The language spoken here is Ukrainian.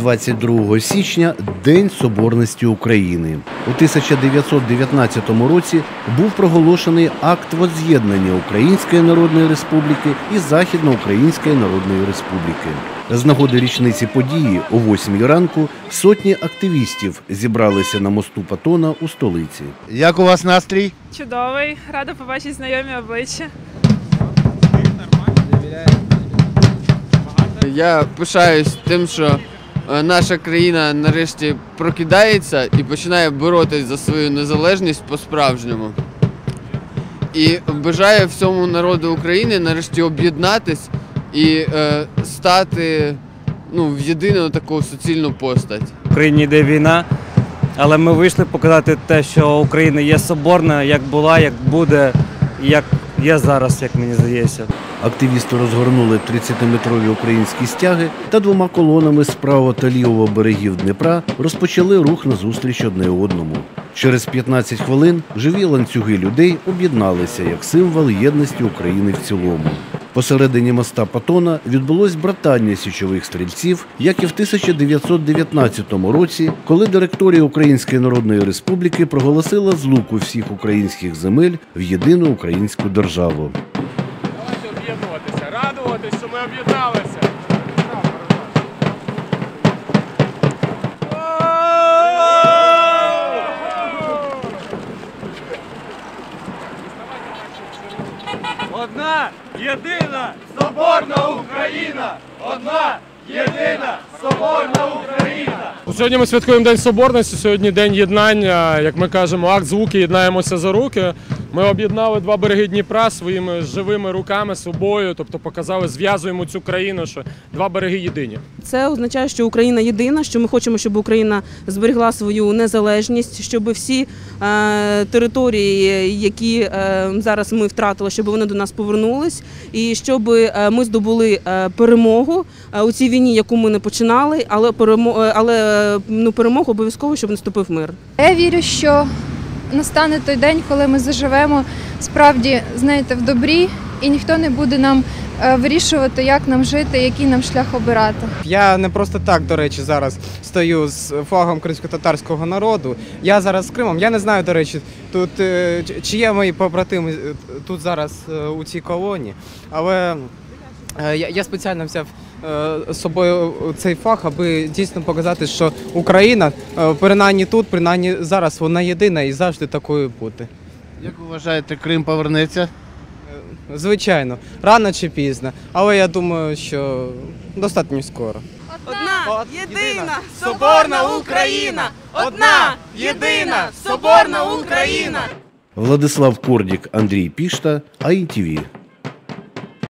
22 січня День Соборності України. У 1919 році був проголошений акт возз'єднання Української Народної Республіки і Західноукраїнської Народної Республіки. З нагоди річниці події о 8 ранку сотні активістів зібралися на мосту Патона у столиці. Як у вас настрій? Чудовий, рада побачити знайомі обличчя. Я пишаюсь тим, що наша країна нарешті прокидається і починає боротись за свою незалежність по-справжньому. І бажаю всьому народу України нарешті об'єднатись і е, стати ну, в єдину таку суцільну постать. В Україні йде війна, але ми вийшли показати те, що Україна є соборна, як була, як буде, як є зараз, як мені здається. Активісти розгорнули 30-метрові українські стяги та двома колонами з правого та лівого берегів Дніпра розпочали рух назустріч одне одному. Через 15 хвилин живі ланцюги людей об'єдналися як символ єдності України в цілому. Посередині моста Патона відбулось братання січових стрільців, як і в 1919 році, коли директорія Української Народної Республіки проголосила злуку всіх українських земель в єдину українську державу. Давайте об'єднуватися, радуватись, що ми об'єдналися. Одна єдина соборна Україна! Одна єдина соборна Україна! Сьогодні ми святкуємо День Соборності, сьогодні день єднання, як ми кажемо, акт звуки, єднаємося за руки. Ми об'єднали два береги Дніпра своїми живими руками, собою, тобто показали, зв'язуємо цю країну, що два береги єдині. Це означає, що Україна єдина, що ми хочемо, щоб Україна зберегла свою незалежність, щоб всі е, території, які е, зараз ми втратили, щоб вони до нас повернулись, і щоб е, ми здобули е, перемогу е, у цій війні, яку ми не починали, але перемо, е, але ну, перемогу обов'язково, щоб наступив мир. Я вірю, що настане той день, коли ми заживемо справді, знаєте, в добрі, і ніхто не буде нам е, вирішувати, як нам жити, який нам шлях обирати. Я не просто так, до речі, зараз стою з флагом кримсько-татарського народу. Я зараз з Кримом. Я не знаю, до речі, тут е, чи- є мої побратими е, тут зараз у цій колоні, але я, спеціально взяв собою цей фаг, аби дійсно показати, що Україна, е, принаймні тут, принаймні зараз, вона єдина і завжди такою буде. Як ви вважаєте, Крим повернеться? Звичайно, рано чи пізно, але я думаю, що достатньо скоро. Одна єдина, соборна Україна! Одна єдина соборна Україна! Владислав Кордік, Андрій Пішта, АІТВ.